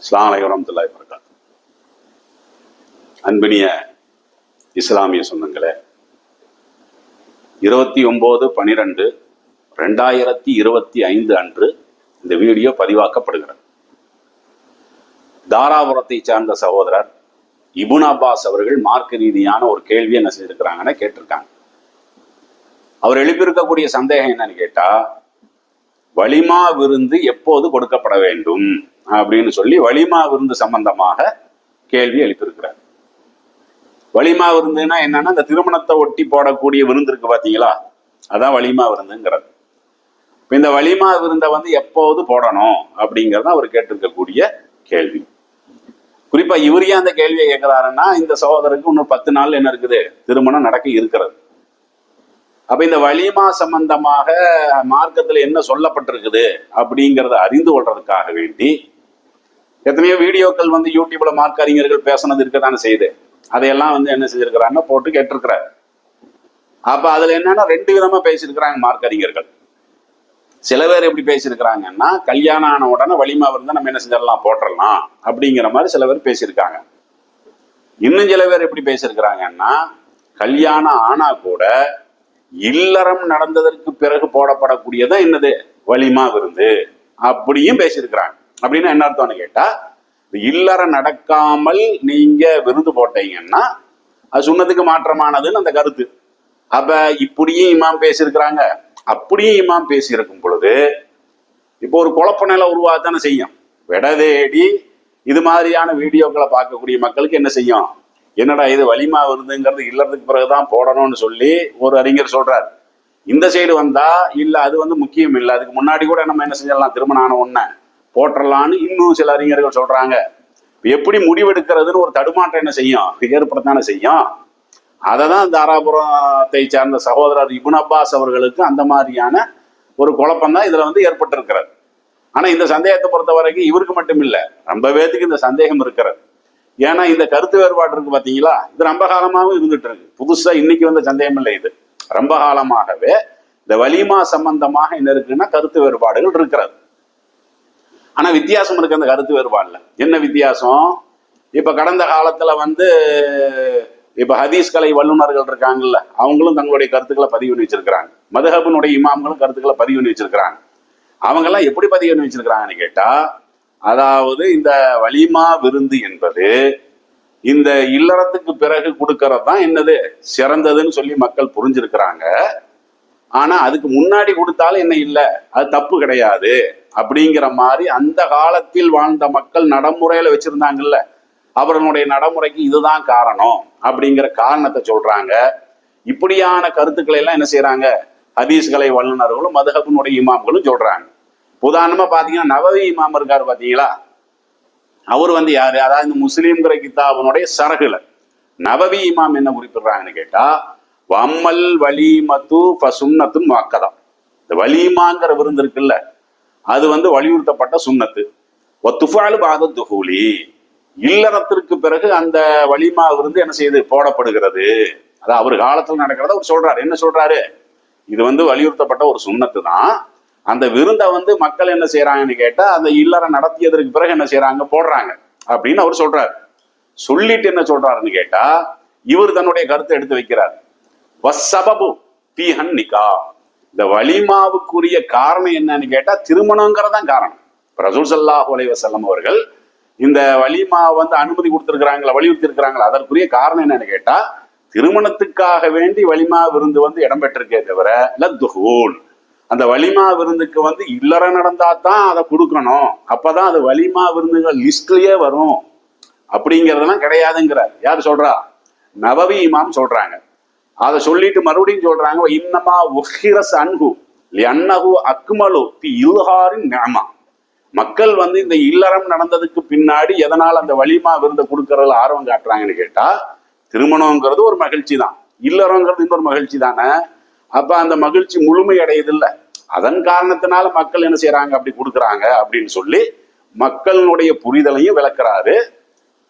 அஸ்ஸலாமு அன்பினிய இஸ்லாமிய சொந்தங்களே இருபத்தி ஒன்பது பனிரெண்டு ரெண்டாயிரத்தி இருபத்தி ஐந்து அன்று இந்த வீடியோ பதிவாக்கப்படுகிறது. தாராபுரத்தை சார்ந்த சகோதரர் இபுன் அப்பாஸ் அவர்கள் மார்க்க ரீதியான ஒரு கேள்வி என்ன செஞ்சிருக்கிறாங்கன்னு கேட்டிருக்காங்க. அவர் எழுப்பியிருக்கக்கூடிய சந்தேகம் என்னன்னு கேட்டா வலிமா விருந்து எப்போது கொடுக்கப்பட வேண்டும்? அப்படின்னு சொல்லி வலிமா விருந்து சம்பந்தமாக கேள்வி எழுப்பியிருக்கிறார். வலிமா விருந்துன்னா என்னன்னா இந்த திருமணத்தை ஒட்டி போடக்கூடிய விருந்து இருக்கு பாத்தீங்களா? அதான் வலிமா விருந்துங்கிறது. இந்த வலிமா விருந்தை வந்து எப்போது போடணும் அப்படிங்கிறத அவர் கேட்டிருக்கக்கூடிய கேள்வி. குறிப்பா இவர் ஏன் அந்த கேள்வியை கேட்கிறாருன்னா இந்த சகோதரருக்கு இன்னும் பத்து நாள் என்ன இருக்குது? திருமணம் நடக்க இருக்கிறது. அப்ப இந்த வலிமா சம்பந்தமாக மார்க்கத்துல என்ன சொல்லப்பட்டிருக்குது அப்படிங்கறத அறிந்து கொள்றதுக்காக வேண்டி எத்தனையோ வீடியோக்கள் வந்து யூடியூப்ல மார்க் அறிஞர்கள் பேசினது இருக்கதானே செய்யுது. அதையெல்லாம் வந்து என்ன செஞ்சிருக்கிறாங்க போட்டு கேட்டிருக்கிறார். அப்ப அதுல என்னன்னா ரெண்டு விதமா பேசியிருக்கிறாங்க மார்க் அறிஞர்கள் சில பேர் எப்படி பேசியிருக்கிறாங்கன்னா கல்யாணம் ஆன உடனே வலிமா இருந்தா நம்ம என்ன செஞ்சிடலாம் போட்டுடலாம் அப்படிங்கிற மாதிரி சில பேர் பேசியிருக்காங்க. இன்னும் சில பேர் எப்படி பேசியிருக்கிறாங்கன்னா கல்யாணம் ஆனா கூட இல்லறம் நடந்ததற்கு பிறகு போடப்படக்கூடியதான் என்னது? வலிமா விருந்து. அப்படியும் பேசியிருக்கிறாங்க. அப்படின்னு என்ன அர்த்தம்னு கேட்டா இல்லறம் நடக்காமல் நீங்க விருந்து போட்டீங்கன்னா அது சுண்ணத்துக்கு மாற்றமானதுன்னு அந்த கருத்து. அப்ப இப்படியும் இமாம் பேசியிருக்கிறாங்க. அப்படியும் இமாம் பேசியிருக்கும் பொழுது இப்போ ஒரு குழப்ப நிலை உருவாகத்தானே செய்யும். விட தேடி இது மாதிரியான வீடியோக்களை பார்க்கக்கூடிய மக்களுக்கு என்ன செய்யும்? என்னடா இது வலிமா விருந்துங்கிறது இல்லறதுக்கு பிறகுதான் போடணும்னு சொல்லி ஒரு அறிஞர் சொல்றார். இந்த சைடு வந்தா இல்ல அது வந்து முக்கியம் இல்லை. அதுக்கு முன்னாடி கூட நம்ம என்ன செஞ்சிடலாம்? திருமணம் ஆன உடனே போட்டுடலான்னு இன்னும் சில அறிஞர்கள் சொல்றாங்க. எப்படி முடிவெடுக்கிறதுன்னு ஒரு தடுமாற்றம் என்ன செய்யும்? ஏற்படத்தானே செய்யும்? அதை தான் தாராபுரத்தை சார்ந்த சகோதரர் இபுன் அப்பாஸ் அவர்களுக்கு அந்த மாதிரியான ஒரு குழப்பம் தான் இதுல வந்து ஏற்பட்டிருக்கிறது. ஆனா இந்த சந்தேகத்தை பொறுத்த வரைக்கும் இவருக்கு மட்டும் இல்லை ரொம்ப பேத்துக்கு இந்த சந்தேகம் இருக்கிறது. ஏன்னா இந்த கருத்து வேறுபாடு இருக்கு பாத்தீங்களா? இது ரொம்ப காலமாகவும் இருந்துட்டு இருக்கு. புதுசா இன்னைக்கு வந்த சந்தேகம் இல்லை இது. ரொம்ப காலமாகவே இந்த வலிமா சம்பந்தமாக என்ன இருக்குன்னா கருத்து வேறுபாடுகள் இருக்கிறது. ஆனா வித்தியாசம் இருக்கு அந்த கருத்து வேறுபாடுல. என்ன வித்தியாசம்? இப்ப கடந்த காலத்துல வந்து இப்ப ஹதீஸ் கலை வல்லுநர்கள் இருக்காங்கல்ல அவங்களும் தங்களுடைய கருத்துக்களை பதிவு பண்ணி வச்சிருக்கிறாங்க. மதுஹபனுடைய இமாம்களும் கருத்துக்களை பதிவு பண்ணி வச்சிருக்கிறாங்க. அவங்க எல்லாம் எப்படி பதிவு பண்ணி வச்சிருக்கிறாங்கன்னு கேட்டா அதாவது இந்த வலிமா விருந்து என்பது இந்த இல்லறத்துக்கு பிறகு கொடுக்கறது தான் என்னது? சிறந்ததுன்னு சொல்லி மக்கள் புரிஞ்சிருக்கிறாங்க. ஆனா அதுக்கு முன்னாடி கொடுத்தாலும் என்ன இல்லை? அது தப்பு கிடையாது. அப்படிங்கிற மாதிரி அந்த காலத்தில் வாழ்ந்த மக்கள் நடைமுறையில வச்சிருந்தாங்கல்ல. அவர்களுடைய நடைமுறைக்கு இதுதான் காரணம் அப்படிங்கிற காரணத்தை சொல்றாங்க. இப்படியான கருத்துக்களை எல்லாம் என்ன செய்யறாங்க ஹதீஸ்களை வல்லுநர்களும் மதுஹபினுடைய இமாம்களும் சொல்றாங்க. உதாரணமா பாத்தீங்கன்னா நவவி இமாம் இருக்காரு பாத்தீங்களா? அவர் வந்து யாரு? அதாவது இந்த முஸ்லீம்கிற கித்தாபனுடைய சரகுல. நவவி இமாம் என்ன குறிப்பிடுறாங்கன்னு கேட்டா வம்மல் வலிமத்து ஃபசுன்னத்தும் வாக்கதம் இந்த வலிமாங்கிற விருந்து இருக்குல்ல அது வந்து வலியுறுத்தப்பட்ட சுண்ணத்து ஒத்துஃபாலு பாத துஹூலி. இல்லறத்திற்கு பிறகு அந்த வலிமா விருந்து என்ன செய்யுது போடப்படுகிறது. அது அவர் காலத்துல நடக்கிறத அவர் சொல்றாரு. என்ன சொல்றாரு? இது வந்து வலியுறுத்தப்பட்ட ஒரு சுண்ணத்து தான் அந்த விருந்தை வந்து மக்கள் என்ன செய்யறாங்கன்னு கேட்டா அந்த இல்லறம் நடத்தியதற்கு பிறகு என்ன செய்யறாங்க போடுறாங்க. அப்படின்னு அவர் சொல்றாரு. சொல்லிட்டு என்ன சொல்றாருன்னு கேட்டா இவர் தன்னுடைய கருத்தை எடுத்து வைக்கிறார். வசபபு பீஹன் நிகா இந்த வலிமாவுக்குரிய காரணம் என்னன்னு கேட்டா திருமணங்கிறதான் காரணம். ரசூல் ஸல்லல்லாஹு அலைஹி அவர்கள் இந்த வலிமா வந்து அனுமதி கொடுத்திருக்கிறாங்களா வலியுறுத்தி இருக்கிறாங்களா அதற்குரிய காரணம் என்னன்னு கேட்டா திருமணத்துக்காக வேண்டி வலிமா விருந்து வந்து இடம்பெற்றிருக்கே தவிர லத்துஹூல். அந்த வலிமா விருந்துக்கு வந்து இல்லற நடந்தா தான் அதை கொடுக்கணும். அப்பதான் அது வலிமா விருந்துகள் லிஸ்ட்லயே வரும். அப்படிங்கறதெல்லாம் கிடையாதுங்கிறார். யார் சொல்றா? நவவி இமாம் சொல்றாங்க. அதை சொல்லிட்டு மறுபடியும் சொல்றாங்க இன்னமா உஹிரஸ் அன்ஹு அன்னஹு அக்மலு தி இல்ஹாரின் நியமா மக்கள் வந்து இந்த இல்லறம் நடந்ததுக்கு பின்னாடி எதனால் அந்த வலிமா விருந்த கொடுக்கறதுல ஆர்வம் காட்டுறாங்கன்னு கேட்டா திருமணங்கிறது ஒரு மகிழ்ச்சி தான் இல்லறங்கிறது இன்னொரு மகிழ்ச்சி தானே அப்ப அந்த மகிழ்ச்சி முழுமை அடையதில்லை அதன் காரணத்தினால மக்கள் என்ன செய்யறாங்க அப்படி கொடுக்குறாங்க அப்படின்னு சொல்லி மக்களினுடைய புரிதலையும் விளக்குறாரு.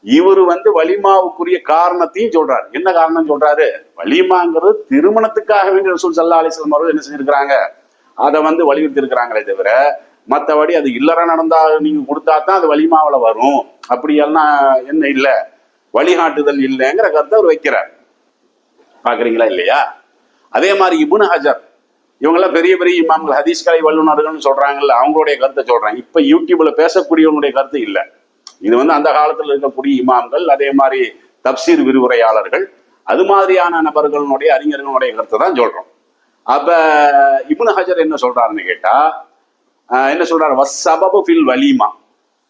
இவர் வந்து வலிமாவுக்குரிய காரணத்தையும் சொல்றாரு. என்ன காரணம் சொல்றாரு? வலிமாங்கிறது திருமணத்துக்காக வேண்டிய ரசூல் சல்லா அலிஸ்லாம் அவர்கள் என்ன செஞ்சிருக்கிறாங்க? அதை வந்து வலியுறுத்தி இருக்கிறாங்களே தவிர மற்றபடி அது இல்லற நடந்தா நீங்க கொடுத்தா தான் அது வலிமாவில் வரும். அப்படியெல்லாம் என்ன இல்லை. வழிகாட்டுதல் இல்லைங்கிற கருத்தை அவர் வைக்கிறார். பாக்குறீங்களா இல்லையா? அதே மாதிரி இபுன் ஹஜர் இவங்கெல்லாம் பெரிய பெரிய இமாம்கள் ஹதீஸ் கலை வல்லுநர்கள்னு சொல்றாங்கல்ல அவங்களுடைய கருத்தை சொல்றாங்க. இப்ப யூடியூப்ல பேசக்கூடியவங்களுடைய கருத்து இல்லை. இது வந்து அந்த காலத்துல இருக்கக்கூடிய இமாம்கள் அதே மாதிரி தப்சீர் விரிவுரையாளர்கள் அது மாதிரியான நபர்களுடைய அறிஞர்களுடைய கருத்தை தான் சொல்றோம். அப்ப இப்னு ஹஜர் என்ன சொல்றாருன்னு கேட்டா ஆஹ் என்ன சொல்றாரு? வசபபு ஃபில் வலிமா.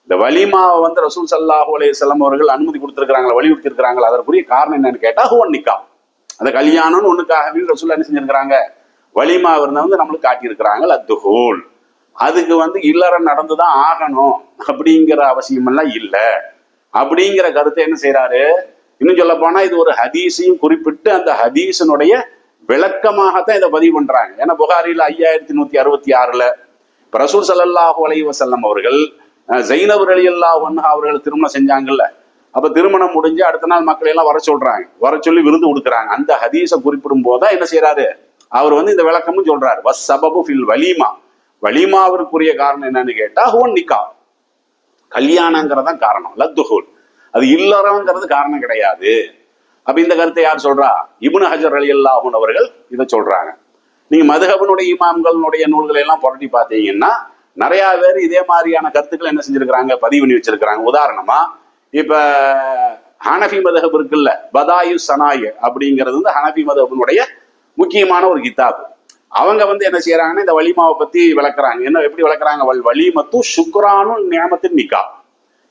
இந்த வலிமாவை வந்து ரசூல் சல்லாஹூ செல்லம் அவர்கள் அனுமதி கொடுத்திருக்கிறாங்களா வலியுறுத்தி இருக்கிறாங்களா அதற்குரிய காரணம் என்னன்னு கேட்டா ஹுவன் நிக்கா அந்த கல்யாணம்னு ஒண்ணுக்காகவே ரசூல்லா என்ன செஞ்சிருக்கிறாங்க? வலிமா விருந்த வந்து நம்மளுக்கு காட்டியிருக்கிறாங்க அத்துஹூல் அதுக்கு வந்து இல்லறம் நடந்துதான் ஆகணும் அப்படிங்கிற அவசியம் எல்லாம் இல்லை. அப்படிங்கிற கருத்தை என்ன செய்யறாரு இன்னும் சொல்ல போனா இது ஒரு ஹதீஸையும் குறிப்பிட்டு அந்த ஹதீசனுடைய விளக்கமாகத்தான் இதை பதிவு பண்றாங்க. ஏன்னா புகாரில ஐயாயிரத்தி நூத்தி அறுபத்தி ஆறுல இப்ப ரசூல் சல்லல்லாஹு அலைஹி அவர்கள் ஜெயினவர் அலி அல்லாஹ் அவர்கள் திருமணம் செஞ்சாங்கல்ல. அப்ப திருமணம் முடிஞ்சு அடுத்த நாள் மக்களை எல்லாம் வர சொல்றாங்க. வர சொல்லி விருந்து கொடுக்குறாங்க. அந்த ஹதீஸை குறிப்பிடும் போதுதான் என்ன செய்யறாரு அவர் வந்து இந்த விளக்கமும் சொல்றாரு. வஸ் சபபு ஃபில் வலிமா. வலிமாவிற்குரிய காரணம் என்னன்னு கேட்டா ஹோன் நிக்கா. கல்யாணங்கிறதான் காரணம். லத்துஹூல். அது இல்லறங்கிறது காரணம் கிடையாது. அப்ப இந்த கருத்தை யார் சொல்றா? இபுன் ஹஜர் அலி அல்லாஹூன் அவர்கள் இதை சொல்றாங்க. நீங்க மதுஹபனுடைய இமாம்களுடைய நூல்களை எல்லாம் புரட்டி பார்த்தீங்கன்னா நிறைய பேர் இதே மாதிரியான கருத்துக்களை என்ன செஞ்சிருக்கிறாங்க? பதிவு பண்ணி வச்சிருக்கிறாங்க. உதாரணமா இப்ப ஹனஃபி மதகப் இருக்குல்ல பதாயு சனாய் அப்படிங்கிறது வந்து ஹனஃபி மதஹபினுடைய முக்கியமான ஒரு கிதாப். அவங்க வந்து என்ன செய்யறாங்கன்னா இந்த வலிமாவை பத்தி விளக்குறாங்க. என்ன எப்படி விளக்குறாங்க? வலிமத்தும் சுக்ரானும் நியமத்தின் நிக்கா.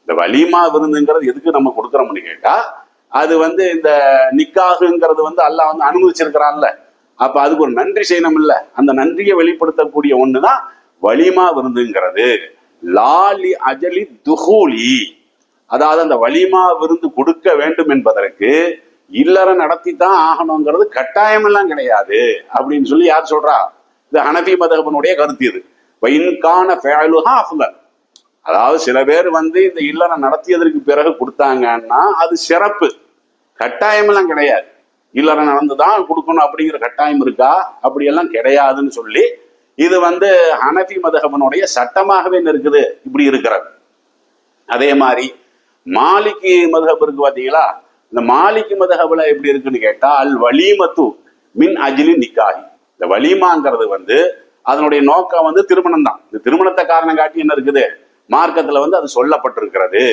இந்த வலிமா விருந்துங்கிறது எதுக்கு நம்ம கொடுக்குறோம்னு கேட்டா அது வந்து இந்த நிக்காகுங்கிறது வந்து அல்லாஹ் வந்து அனுமதிச்சிருக்கிறான்ல. அப்ப அதுக்கு ஒரு நன்றி செய்யணும் இல்ல. அந்த நன்றியை வெளிப்படுத்தக்கூடிய ஒண்ணுதான் வலிமா விருந்துங்கிறது. லாலி அஜலி துஹூலி. அதாவது அந்த வலிமா விருந்து கொடுக்க வேண்டும் என்பதற்கு இல்லற நடத்தி தான் ஆகணுங்கிறது கட்டாயமெல்லாம் கிடையாது அப்படின்னு சொல்லி யார் சொல்றா? இது ஹனபி மதகபனுடைய கருத்து இது. வைன்கான ஃபேலுஹா அஃதல் அதாவது சில பேர் வந்து இந்த இல்லறம் நடத்தியதற்கு பிறகு கொடுத்தாங்கன்னா அது சிறப்பு. கட்டாயமெல்லாம் கிடையாது. இல்லறம் நடந்துதான் கொடுக்கணும் அப்படிங்கிற கட்டாயம் இருக்கா? அப்படியெல்லாம் கிடையாதுன்னு சொல்லி இது வந்து ஹனபி மதகபனுடைய சட்டமாகவே இருக்குது இப்படி இருக்கிறது. அதே மாதிரி மாலிக்கு மதஹப் இருக்கு பாத்தீங்களா? இந்த மாலிக்கு மதஹப்ல எப்படி இருக்குன்னு கேட்டா அல் வலிமத்து மின் அஜிலி நிக்காகி இந்த வலிமாங்கிறது வந்து அதனுடைய நோக்கம் வந்து திருமணம் தான் இந்த திருமணத்தை காரணம் காட்டி என்ன இருக்குது? மார்க்கத்துல வந்து அது சொல்லப்பட்டிருக்கிறது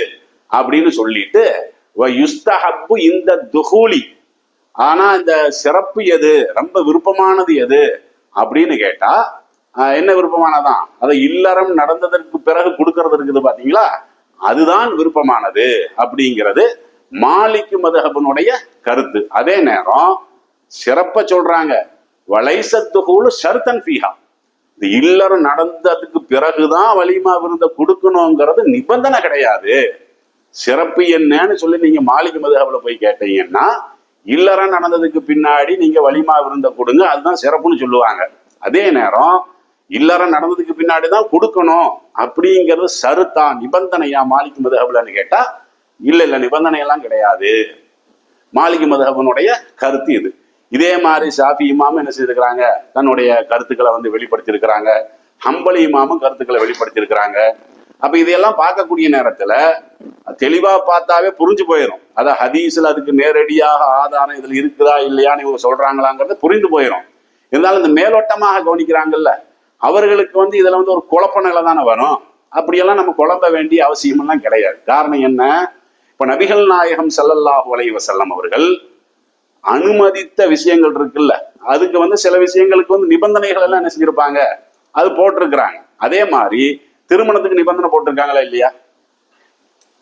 அப்படின்னு சொல்லிட்டு வ யுஸ்தஹப்பு இந்த துஹூலி. ஆனா இந்த சிறப்பு எது? ரொம்ப விருப்பமானது எது? அப்படின்னு கேட்டா என்ன விருப்பமானதான்? அதை இல்லறம் நடந்ததற்கு பிறகு கொடுக்கறது இருக்குது பாத்தீங்களா? அதுதான் விருப்பமானது அப்படிங்கிறது மாலிக்கு மதுஹபனுடைய கருத்து. அதே நேரம் சிறப்ப சொல்றாங்க. வலைசத்துகூலு ஷர்தன் ஃபீஹா. இந்த இல்லறம் நடந்ததுக்கு பிறகுதான் வலிமா விருந்த கொடுக்கணுங்கிறது நிபந்தனை கிடையாது. சிறப்பு என்னன்னு சொல்லி நீங்க மாலிக்கு மதுஹப்ல போய் கேட்டீங்கன்னா இல்லறம் நடந்ததுக்கு பின்னாடி நீங்க வலிமா விருந்த கொடுங்க அதுதான் சிறப்புன்னு சொல்லுவாங்க. அதே நேரம் இல்லறம் நடந்ததுக்கு பின்னாடி தான் கொடுக்கணும் அப்படிங்கிறது சருத்தா நிபந்தனையா மாலிக் மதுஹப்லன்னு கேட்டா இல்ல இல்ல நிபந்தனை எல்லாம் கிடையாது. மாலிக் மதுஹபனுடைய கருத்து இது. இதே மாதிரி ஷாஃபி இமாமும் என்ன செய்திருக்கிறாங்க? தன்னுடைய கருத்துக்களை வந்து வெளிப்படுத்தியிருக்கிறாங்க. ஹம்பலி இமாமும் கருத்துக்களை வெளிப்படுத்தியிருக்கிறாங்க. அப்ப இதையெல்லாம் பார்க்கக்கூடிய நேரத்துல தெளிவா பார்த்தாவே புரிஞ்சு போயிடும் அதான் ஹதீஸ்ல அதுக்கு நேரடியாக ஆதாரம் இதுல இருக்குதா இல்லையான்னு இவங்க சொல்றாங்களாங்கிறது புரிந்து போயிடும் இருந்தாலும் இந்த மேலோட்டமாக கவனிக்கிறாங்கல்ல அவர்களுக்கு வந்து இதுல வந்து ஒரு குழப்ப நிலை தானே வரும். அப்படியெல்லாம் நம்ம குழம்ப வேண்டிய அவசியமெல்லாம் கிடையாது. காரணம் என்ன? இப்ப நபிகள் நாயகம் செல்லல்லாஹு வலைவ செல்லம் அவர்கள் அனுமதித்த விஷயங்கள் இருக்குல்ல. அதுக்கு வந்து சில விஷயங்களுக்கு வந்து நிபந்தனைகள் எல்லாம் என்ன செஞ்சிருப்பாங்க? அது போட்டிருக்கிறாங்க. அதே மாதிரி திருமணத்துக்கு நிபந்தனை போட்டிருக்காங்களா இல்லையா?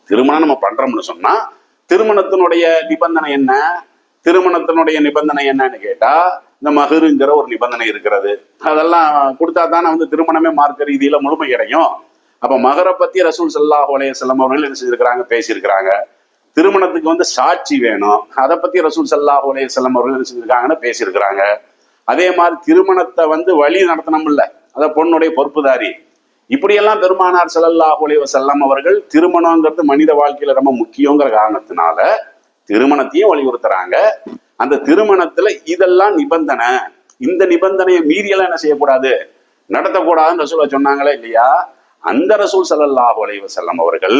திருமணம் நம்ம பண்றோம்னு சொன்னா திருமணத்தினுடைய நிபந்தனை என்ன? திருமணத்தினுடைய நிபந்தனை என்னன்னு கேட்டா இந்த மகருங்கிற ஒரு நிபந்தனை இருக்கிறது. அதெல்லாம் கொடுத்தா தானே வந்து திருமணமே மார்க்க ரீதியில முழுமை கிடைக்கும் அப்ப மகரை பத்தி ரசூல் ஸல்லல்லாஹு அலைஹி அவர்கள் என்ன செஞ்சிருக்கிறாங்க பேசியிருக்கிறாங்க. திருமணத்துக்கு வந்து சாட்சி வேணும். அதை பத்தி ரசூல் ஸல்லல்லாஹு அலைஹி அவர்கள் என்ன செஞ்சிருக்காங்கன்னு பேசியிருக்கிறாங்க. அதே மாதிரி திருமணத்தை வந்து வழி நடத்தணும்ல. அத பொண்ணுடைய பொறுப்புதாரி. இப்படியெல்லாம் பெருமானார் ஸல்லல்லாஹு அலைஹி செல்லம் அவர்கள் திருமணங்கிறது மனித வாழ்க்கையில ரொம்ப முக்கியங்கிற காரணத்தினால திருமணத்தையும் வலியுறுத்துறாங்க. அந்த திருமணத்துல இதெல்லாம் நிபந்தனை. இந்த நிபந்தனையை மீறியெல்லாம் என்ன செய்யக்கூடாது? நடத்தக்கூடாதுன்னு ரசூலா சொன்னாங்களே இல்லையா? அந்த ரசூல் ஸல்லல்லாஹு அலைவ செல்லம் அவர்கள்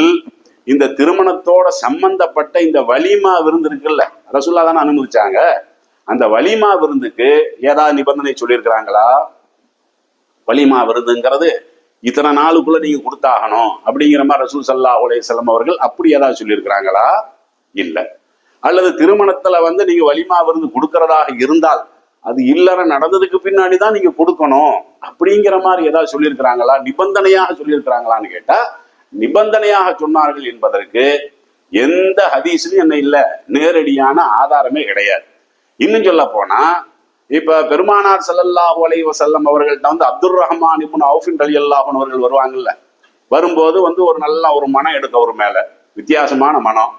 இந்த திருமணத்தோட சம்பந்தப்பட்ட இந்த வலிமா விருந்து இருக்குல்ல ரசூல்லா தானே அனுமதிச்சாங்க. அந்த வலிமா விருந்துக்கு ஏதாவது நிபந்தனை சொல்லியிருக்கிறாங்களா? வலிமா விருந்துங்கிறது இத்தனை நாளுக்குள்ள நீங்க கொடுத்தாகணும் அப்படிங்கிற மாதிரி ரசூல் சல்லா செல்லம் அவர்கள் அப்படி ஏதாவது சொல்லியிருக்கிறாங்களா? இல்லை. அல்லது திருமணத்துல வந்து நீங்க வலிமா விருந்து கொடுக்கறதாக இருந்தால் அது இல்லற நடந்ததுக்கு பின்னாடி தான் நீங்க கொடுக்கணும் அப்படிங்கிற மாதிரி ஏதாவது சொல்லியிருக்கிறாங்களா? நிபந்தனையாக சொல்லியிருக்கிறாங்களான்னு கேட்டா நிபந்தனையாக சொன்னார்கள் என்பதற்கு எந்த ஹதீஸ்லையும் என்ன இல்லை. நேரடியான ஆதாரமே கிடையாது. இன்னும் சொல்ல போனா இப்ப பெருமானார் ஸல்லல்லாஹு அலைஹி வசல்லம் அவர்கள்ட்ட வந்து அப்துர் ரஹ்மான் இப்னு அவுஃபின் அலி அல்லாஹன் அவர்கள் வருவாங்கல்ல. வரும்போது வந்து ஒரு நல்ல ஒரு மனம் எடுக்க ஒரு மேல. வித்தியாசமான மனம்.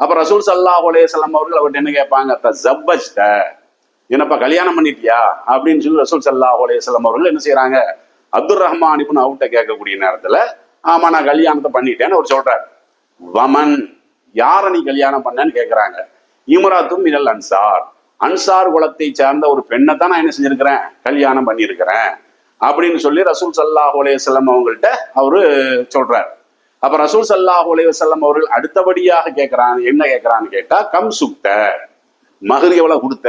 அப்ப ரசூல் ஸல்லல்லாஹு அலைஹி அவர்கள் அவர்கிட்ட என்ன கேட்பாங்க? த ஜப்பஸ்ட என்னப்பா கல்யாணம் பண்ணிட்டியா? அப்படின்னு சொல்லி ரசூல் ஸல்லல்லாஹு அலைஹி அவர்கள் என்ன செய்றாங்க? அப்துர் ரஹ்மான் இப்னு அவர்கிட்ட கேட்கக்கூடிய நேரத்துல ஆமா நான் கல்யாணத்தை பண்ணிட்டேன்னு அவர் சொல்றாரு. வமன் யாரை நீ கல்யாணம் பண்ணேன்னு கேட்கிறாங்க? இமராத்தும் மினல் அன்சார். அன்சார் குலத்தை சார்ந்த ஒரு பெண்ணை தான் நான் என்ன செஞ்சிருக்கிறேன்? கல்யாணம் பண்ணியிருக்கிறேன். அப்படின்னு சொல்லி ரசூல் சல்லாஹூ அலையம் அவங்கள்ட்ட அவரு சொல்றாரு. அப்ப ரசூல் சல்லாஹ் உலைவசல்லம் அவர்கள் அடுத்தபடியாக கேட்கிறான் என்ன கேட்கறான்னு கேட்டா கம் சுக்த மகர் எவ்வளவு கொடுத்த?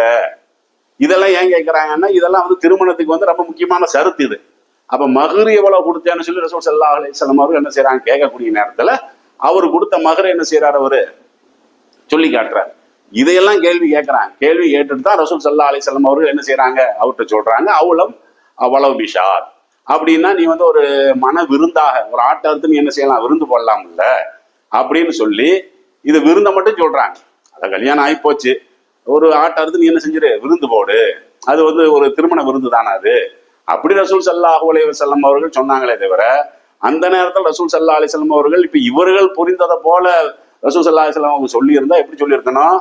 இதெல்லாம் ஏன் கேட்கிறாங்கன்னா இதெல்லாம் வந்து திருமணத்துக்கு வந்து ரொம்ப முக்கியமான சருத்து இது. அப்ப மகர் எவ்வளவு கொடுத்தேன்னு சொல்லி ரசூல் சல்லாஹ் அலையம் அவர்கள் என்ன செய்யறாங்க கேட்கக்கூடிய நேரத்துல அவர் கொடுத்த மகர் என்ன செய்யறாரு அவரு? சொல்லி காட்டுறாரு. இதையெல்லாம் கேள்வி கேட்கிறாங்க கேள்வி கேட்டுட்டு தான் ரசூல் சல்லா அலிசல்லம் அவர்கள் என்ன செய்யறாங்க அவர்கிட்ட சொல்றாங்க அவ்வளவு அவ்வளவு பிஷார். அப்படின்னா நீ வந்து ஒரு மன விருந்தாக ஒரு ஆட்டை அறுத்து நீ என்ன செய்யலாம்? விருந்து போடலாம்ல? அப்படின்னு சொல்லி இது விருந்தை மட்டும் சொல்றாங்க. அதை கல்யாணம் ஆகி போச்சு ஒரு ஆட்டை அறுத்து நீ என்ன செஞ்சிரு? விருந்து போடு. அது வந்து ஒரு திருமண விருந்து தானே அது. அப்படி ரசூல் சல்லாஹூ அலைஹி செல்லம் அவர்கள் சொன்னாங்களே தவிர அந்த நேரத்தில் ரசூல் சல்லா அலிசல்லம் அவர்கள் இப்ப இவர்கள் புரிந்ததை போல ரசூல் சல்லா அலிஸ்லாம் அவங்க சொல்லியிருந்தா எப்படி சொல்லியிருக்கணும்?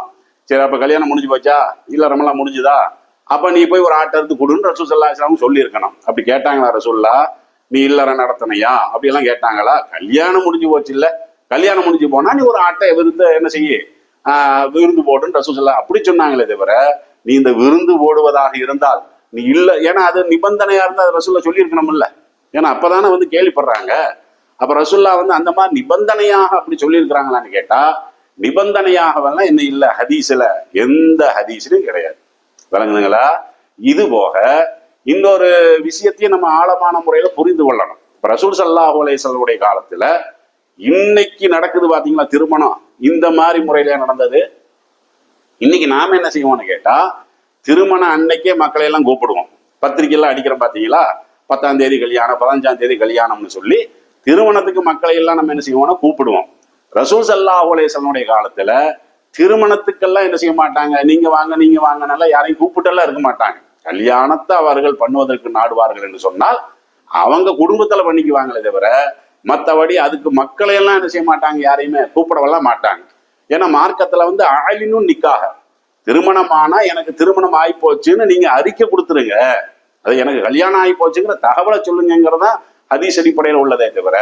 சரி அப்ப கல்யாணம் முடிஞ்சு போச்சா? இல்ல ரமெல்லாம் முடிஞ்சுதா? அப்ப நீ போய் ஒரு ஆட்டை எடுத்து கொடுன்னு ரசூல் சல்லா சொல்லியிருக்கணும். அப்படி கேட்டாங்களா ரசூல்லா? நீ இல்லற நடத்தினையா? அப்படி எல்லாம் கேட்டாங்களா? கல்யாணம் முடிஞ்சு போச்சு இல்லை. கல்யாணம் முடிஞ்சு போனா நீ ஒரு ஆட்டை விருந்து என்ன செய்ய? ஆஹ் விருந்து போடுன்னு ரசூல் சல்லா அப்படி சொன்னாங்களே தவிர நீ இந்த விருந்து போடுவதாக இருந்தால் நீ இல்ல. ஏன்னா அது நிபந்தனையா இருந்தால் அது ரசூல்லா சொல்லியிருக்கணும்ல. ஏன்னா அப்பதானே வந்து கேள்விப்படுறாங்க. அப்ப ரசுல்லா வந்து அந்த மாதிரி நிபந்தனையாக அப்படி சொல்லியிருக்கிறாங்களான்னு கேட்டா நிபந்தனையாகவெல்லாம் என்ன இல்லை ஹதீஸ்ல எந்த ஹதீஸ்லையும் கிடையாது. விளங்குதுங்களா? இது போக இன்னொரு விஷயத்தையும் நம்ம ஆழமான முறையில புரிந்து கொள்ளணும். பிரசூல் ரசூல் சல்லாஹூ காலத்துல இன்னைக்கு நடக்குது பாத்தீங்களா திருமணம்? இந்த மாதிரி முறையில நடந்தது. இன்னைக்கு நாம என்ன செய்வோம்னு கேட்டா திருமணம் அன்னைக்கே மக்களை எல்லாம் கூப்பிடுவோம். பத்திரிக்கையெல்லாம் அடிக்கிறோம் பாத்தீங்களா? பத்தாம் தேதி கல்யாணம் பதினஞ்சாம் தேதி கல்யாணம்னு சொல்லி திருமணத்துக்கு மக்களை எல்லாம் நம்ம என்ன செய்வோம்னா கூப்பிடுவோம். ரசூல் சல்லாஹூ ஓலேசனுடைய காலத்துல திருமணத்துக்கெல்லாம் என்ன செய்ய மாட்டாங்க? நீங்க வாங்க நீங்க வாங்கனால யாரையும் கூப்பிட்டெல்லாம் இருக்க மாட்டாங்க. கல்யாணத்தை அவர்கள் பண்ணுவதற்கு நாடுவார்கள் என்று சொன்னால் அவங்க குடும்பத்துல பண்ணிக்குவாங்களே தவிர மற்றபடி அதுக்கு மக்களை எல்லாம் என்ன செய்ய மாட்டாங்க? யாரையுமே கூப்பிடவெல்லாம் மாட்டாங்க. ஏன்னா மார்க்கத்துல வந்து ஆளினும் நிக்காக. திருமணமானா எனக்கு திருமணம் ஆகி போச்சுன்னு நீங்க அறிக்கை கொடுத்துருங்க. அது எனக்கு கல்யாணம் ஆகி போச்சுங்கிற தகவலை சொல்லுங்கிறதா ஹதீஸ் அடிப்படையில் உள்ளதே தவிர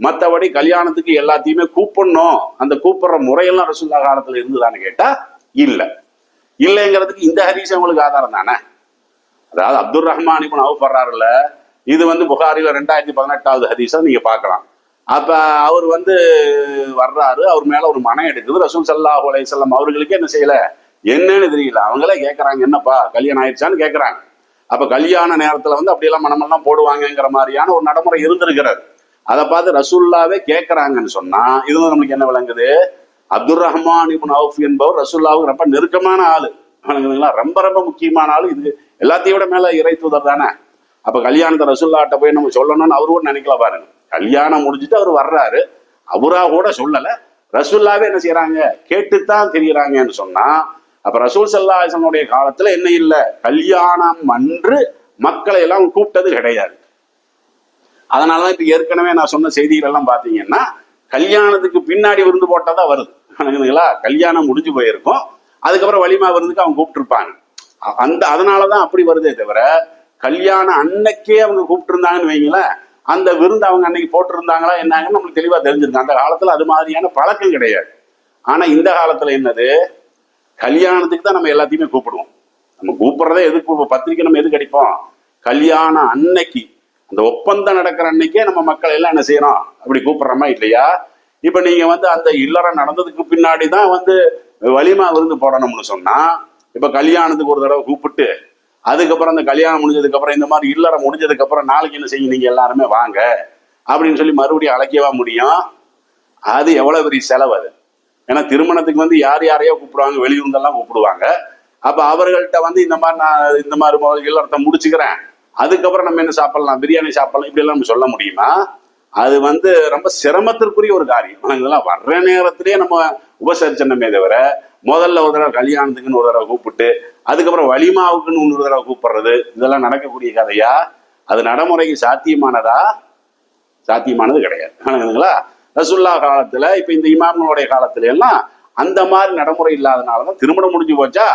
மற்றபடி கல்யாணத்துக்கு எல்லாத்தையுமே கூப்பிடணும். அந்த கூப்பிடுற முறையெல்லாம் ரசூல்லா காலத்துல இருந்ததான்னு கேட்டா இல்ல. இல்லைங்கிறதுக்கு இந்த ஹதீஸ் உங்களுக்கு ஆதாரம் தானே? அதாவது அப்துல் ரஹ்மான் இப்போ அவுஃப் வர்றாருல்ல இது வந்து புகாரில ரெண்டாயிரத்தி பதினெட்டாவது ஹதீஸா நீங்க பார்க்கலாம். அப்ப அவர் வந்து வர்றாரு அவர் மேல ஒரு மனம் எடுக்குது ரசூல் சல்லாஹ் அலையம் அவர்களுக்கு என்ன செய்யல? என்னன்னு தெரியல. அவங்களே கேட்கறாங்க என்னப்பா கல்யாணம் ஆயிடுச்சான்னு கேட்கறாங்க அப்ப கல்யாண நேரத்துல வந்து அப்படியெல்லாம் மனமெல்லாம் போடுவாங்கங்கிற மாதிரியான ஒரு நடைமுறை இருந்திருக்கிறது. அதை பார்த்து ரசூல்லாவே கேட்கறாங்கன்னு சொன்னா இது வந்து நமக்கு என்ன விளங்குது? அப்துல் ரஹ்மான் இப்னு அவுஃப் என்பவர் ரசூல்லாவுக்கு ரொம்ப நெருக்கமான ஆளு. விளங்குதுங்களா? ரொம்ப ரொம்ப முக்கியமான ஆளு இது. எல்லாத்தையும் விட மேல இறை தூதர் தானே. அப்ப கல்யாணத்தை ரசூல்லாட்ட போய் நம்ம சொல்லணும்னு அவரு கூட நினைக்கல பாருங்க. கல்யாணம் முடிஞ்சுட்டு அவர் வர்றாரு. அவரா கூட சொல்லல. ரசூல்லாவே என்ன செய்யறாங்க கேட்டுத்தான் தெரியறாங்கன்னு சொன்னா அப்ப ரசூல் சல்லாஹனுடைய காலத்துல என்ன இல்லை? கல்யாணம் அன்று மக்களை எல்லாம் கூப்பிட்டது கிடையாது. அதனாலதான் இப்ப ஏற்கனவே நான் சொன்ன செய்திகள் எல்லாம் பாத்தீங்கன்னா கல்யாணத்துக்கு பின்னாடி விருந்து போட்டதா வருது. வணங்குதுங்களா கல்யாணம் முடிஞ்சு போயிருக்கும். அதுக்கப்புறம் வலிமா விருந்துக்கு அவங்க கூப்பிட்டுருப்பாங்க. அந்த அதனாலதான் அப்படி வருதே தவிர கல்யாணம் அன்னைக்கே அவங்க கூப்பிட்டுருந்தாங்கன்னு வைங்களேன் அந்த விருந்து அவங்க அன்னைக்கு போட்டிருந்தாங்களா என்னங்கன்னு நம்மளுக்கு தெளிவா தெரிஞ்சிருக்கு அந்த காலத்துல அது மாதிரியான பழக்கம் கிடையாது. ஆனா இந்த காலத்துல என்னது? கல்யாணத்துக்கு தான் நம்ம எல்லாத்தையுமே கூப்பிடுவோம். நம்ம கூப்பிடுறதே எதுக்கு கூப்பிடுவோம்? பத்திரிக்கை நம்ம எதுக்கு அடிப்போம்? கல்யாணம் அன்னைக்கு. அந்த ஒப்பந்தம் நடக்கிற அன்னைக்கே நம்ம மக்கள் எல்லாம் என்ன செய்யறோம் அப்படி கூப்பிடுறோமா இல்லையா? இப்ப நீங்க வந்து அந்த இல்லறம் நடந்ததுக்கு பின்னாடி தான் வந்து வலிமா விருந்து போடணும்னு சொன்னா இப்ப கல்யாணத்துக்கு ஒரு தடவை கூப்பிட்டு அதுக்கப்புறம் அந்த கல்யாணம் முடிஞ்சதுக்கு அப்புறம் இந்த மாதிரி இல்லறம் முடிஞ்சதுக்கு அப்புறம் நாளைக்கு என்ன செய்யும் நீங்க எல்லாருமே வாங்க. அப்படின்னு சொல்லி மறுபடியும் அழைக்கவா முடியும்? அது எவ்வளவு பெரிய செலவு அது. ஏன்னா திருமணத்துக்கு வந்து யார் யாரையோ கூப்பிடுவாங்க வெளியூர்ந்தெல்லாம் கூப்பிடுவாங்க. அப்ப அவர்கள்ட்ட வந்து இந்த மாதிரி நான் இந்த மாதிரி முதல் இல்லறத்தை முடிச்சுக்கிறேன். அதுக்கப்புறம் நம்ம என்ன சாப்பிடலாம்? பிரியாணி சாப்பிடலாம்? இப்படி எல்லாம் நம்ம சொல்ல முடியுமா? அது வந்து ரொம்ப சிரமத்திற்குரிய ஒரு காரியம். இதெல்லாம் வர்ற நேரத்திலேயே நம்ம உபசரிச்சனமே தவிர முதல்ல ஒரு தடவை கல்யாணத்துக்குன்னு ஒரு தடவை கூப்பிட்டு அதுக்கப்புறம் வலிமாவுக்குன்னு இன்னொரு தடவை கூப்பிடுறது இதெல்லாம் நடக்கக்கூடிய கதையா? அது நடைமுறைக்கு சாத்தியமானதா? சாத்தியமானது கிடையாது. ரசுல்லா காலத்துல இப்ப இந்த இமாம்களுடைய காலத்துல எல்லாம் அந்த மாதிரி நடைமுறை இல்லாதனாலதான் திருமணம் முடிஞ்சு போச்சா?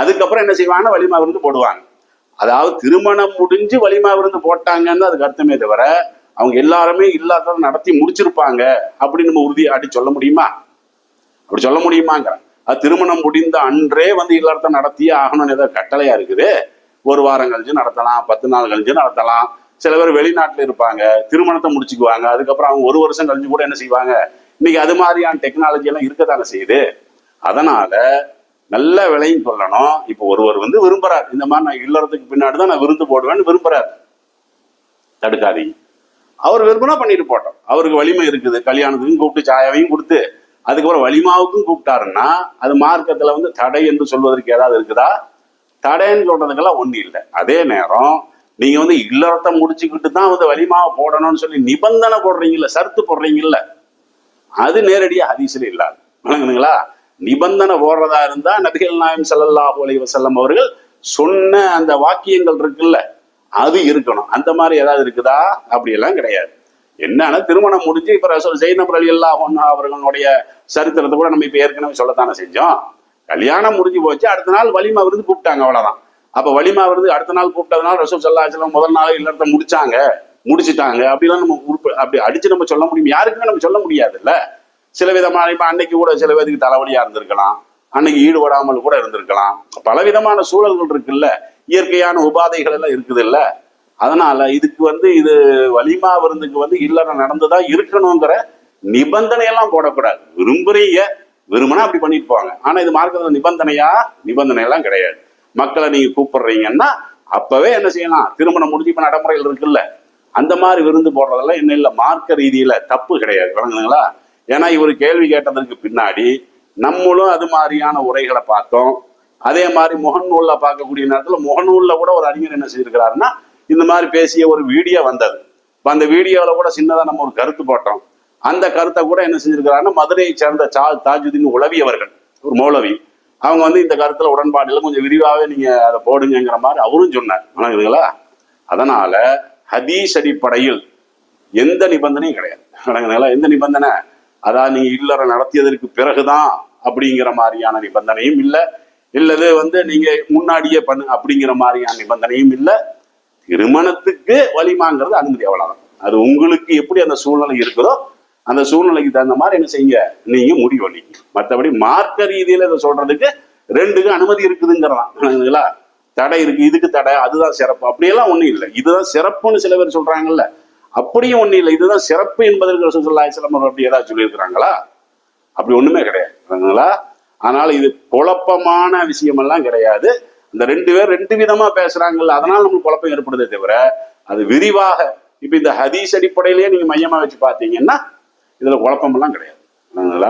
அதுக்கப்புறம் என்ன செய்வாங்கன்னா வலிமா விருந்து போடுவாங்க. அதாவது திருமணம் முடிஞ்சு வலிமா விருந்து போட்டாங்கன்னு அதுக்கு அர்த்தமே தவிர அவங்க எல்லாருமே இல்லாததை நடத்தி முடிச்சிருப்பாங்க அப்படின்னு நம்ம உறுதி அடி சொல்ல முடியுமா? அப்படி சொல்ல முடியுமாங்கிற. அது திருமணம் முடிந்த அன்றே வந்து இல்லறத்தை நடத்தியே ஆகணும்னு ஏதோ கட்டளையா இருக்குது. ஒரு வாரம் கழிச்சு நடத்தலாம் பத்து நாள் கழிச்சு நடத்தலாம். சில பேர் வெளிநாட்டில் இருப்பாங்க திருமணத்தை முடிச்சுக்குவாங்க அதுக்கப்புறம் அவங்க ஒரு வருஷம் கழிஞ்சு கூட என்ன செய்வாங்க? இன்னைக்கு அது மாதிரியான டெக்னாலஜி எல்லாம் இருக்கத்தானே செய்யுது. அதனால நல்ல விலையும் சொல்லணும். இப்போ ஒருவர் வந்து விரும்புறார். இந்த மாதிரி நான் இல்லறதுக்கு பின்னாடி தான் நான் விருந்து போடுவேன்னு விரும்புறாரு. தடுக்காதீங்க. அவர் விரும்பினா பண்ணிட்டு போட்டோம். அவருக்கு வலிமை இருக்குது. கல்யாணத்துக்கும் கூப்பிட்டு சாயாவையும் கொடுத்து அதுக்கப்புறம் வலிமாவுக்கும் கூப்பிட்டாருன்னா அது மார்க்கத்துல வந்து தடை என்று சொல்வதற்கு ஏதாவது இருக்குதா? தடைன்னு சொல்றதுக்கெல்லாம் ஒன்றும் இல்லை. அதே நேரம் நீங்கள் வந்து இல்லறத்தை முடிச்சுக்கிட்டு தான் வந்து வலிமாவை போடணும்னு சொல்லி நிபந்தனை போடுறீங்கல்ல சர்த்து போடுறீங்கல்ல அது நேரடியாக ஹதீஸ்ல இல்லாது. வணங்குதுங்களா நிபந்தனை போடுறதா இருந்தா நபிகள் நாயம் சல்லாஹூ அலி வசல்லம் அவர்கள் சொன்ன அந்த வாக்கியங்கள் இருக்குல்ல அது இருக்கணும். அந்த மாதிரி ஏதாவது இருக்குதா? அப்படியெல்லாம் கிடையாது. என்னன்னா திருமணம் முடிஞ்சு இப்ப ரசூல் ஜெயினப் அலி அல்லாஹ் அவர்களுடைய சரித்திரத்தை கூட நம்ம இப்ப ஏற்கனவே சொல்லத்தானே செஞ்சோம். கல்யாணம் முடிஞ்சு போச்சு அடுத்த நாள் வலிமா விருந்து கூப்பிட்டாங்க அவ்வளவுதான். அப்ப வலிமா விருந்து அடுத்த நாள் கூப்பிட்டதுனால ரசூல் சல்லா முதல் நாள் இல்லாத முடிச்சாங்க முடிச்சிட்டாங்க. அப்படிலாம் நம்ம உறுப்பு- அப்படி அடிச்சு நம்ம சொல்ல முடியும். யாருக்குமே நம்ம சொல்ல முடியாதுல்ல. சில விதமான இப்ப அன்னைக்கு கூட சில பேருக்கு தலைவலியா இருந்திருக்கலாம். அன்னைக்கு ஈடுபடாமல் கூட இருந்திருக்கலாம். பல விதமான சூழல்கள் இருக்குல்ல. இயற்கையான உபாதைகள் எல்லாம் இருக்குது இல்ல அதனால இதுக்கு வந்து இது வலிமா விருந்துக்கு வந்து இல்லறம் நடந்துதான் இருக்கணுங்கிற நிபந்தனை எல்லாம் போடக்கூடாது. விரும்புறீங்க விரும்பினா அப்படி பண்ணிட்டு போவாங்க ஆனா இது மார்க்கத்தில் நிபந்தனையா? நிபந்தனை எல்லாம் கிடையாது. மக்களை நீங்க கூப்பிடுறீங்கன்னா அப்பவே என்ன செய்யலாம்? திருமணம் முடிஞ்சு இப்ப நடைமுறையில் இருக்குல்ல. அந்த மாதிரி விருந்து போடுறதெல்லாம் என்ன இல்லை. மார்க்க ரீதியில தப்பு கிடையாது. வழங்குங்களா ஏன்னா இவர் கேள்வி கேட்டதற்கு பின்னாடி நம்மளும் அது மாதிரியான உரைகளை பார்த்தோம். அதே மாதிரி முகநூலில் பார்க்கக்கூடிய நேரத்துல முகநூல்ல கூட ஒரு அறிஞர் என்ன செய்திருக்கிறாருன்னா இந்த மாதிரி பேசிய ஒரு வீடியோ வந்தது. இப்போ அந்த வீடியோவில் கூட சின்னதா நம்ம ஒரு கருத்து போட்டோம். அந்த கருத்தை கூட என்ன செஞ்சிருக்கிறாருன்னா மதுரையை சேர்ந்த சா தாஜுதீன் உளவி அவர்கள் ஒரு மௌலவி அவங்க வந்து இந்த கருத்துல உடன்பாடு கொஞ்சம் விரிவாகவே நீங்க அதை போடுங்கிற மாதிரி அவரும் சொன்னார். வணங்குதுங்களா அதனால ஹதீஸ் அடிப்படையில் எந்த நிபந்தனையும் கிடையாது. வணங்குதுங்களா எந்த நிபந்தனை? அதாவது நீங்க இல்லறம் நடத்தியதற்கு பிறகுதான் அப்படிங்கிற மாதிரியான நிபந்தனையும் இல்லை. இல்லது வந்து நீங்க முன்னாடியே பண்ணு அப்படிங்கிற மாதிரியான நிபந்தனையும் இல்லை. திருமணத்துக்கு வலிமாங்கிறது அனுமதி அவ்வளவுதான். அது உங்களுக்கு எப்படி அந்த சூழ்நிலை இருக்குதோ அந்த சூழ்நிலைக்கு தகுந்த மாதிரி என்ன செய்யுங்க? நீங்க முடிவு நீங்க மற்றபடி மார்க்க ரீதியில இதை சொல்றதுக்கு ரெண்டுக்கும் அனுமதி இருக்குதுங்கிறதான். தடை இருக்கு இதுக்கு தடை அதுதான் சிறப்பு. அப்படியெல்லாம் ஒண்ணும் இல்லை. இதுதான் சிறப்புன்னு சில பேர் சொல்றாங்கல்ல. அப்படியும் ஒன்றும் இல்லை. இதுதான் சிறப்பு என்பதற்கு ரசூலுல்லாஹி ஸல்லல்லாஹு அப்படி ஏதாவது சொல்லியிருக்கிறாங்களா? அப்படி ஒண்ணுமே கிடையாது. புரியுதுங்களா? அதனால இது குழப்பமான விஷயமெல்லாம் கிடையாது. இந்த ரெண்டு பேர் ரெண்டு விதமா பேசுறாங்கல்ல. அதனால நம்மளுக்கு குழப்பம் ஏற்படுதே தவிர அது விரிவாக இப்ப இந்த ஹதீஸ் அடிப்படையிலேயே நீங்க மையமா வச்சு பார்த்தீங்கன்னா இதுல குழப்பமெல்லாம் கிடையாது. அதனால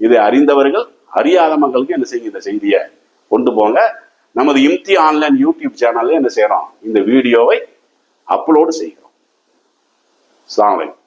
இதை அறிந்தவர்கள் அறியாத மக்களுக்கு என்ன செய்யுங்க? இந்த செய்தியை கொண்டு போங்க. நமது இம்தி ஆன்லைன் யூடியூப் சேனல்ல என்ன செய்யறோம் இந்த வீடியோவை அப்லோடு செய்கிறோம் Assalamu alaikum.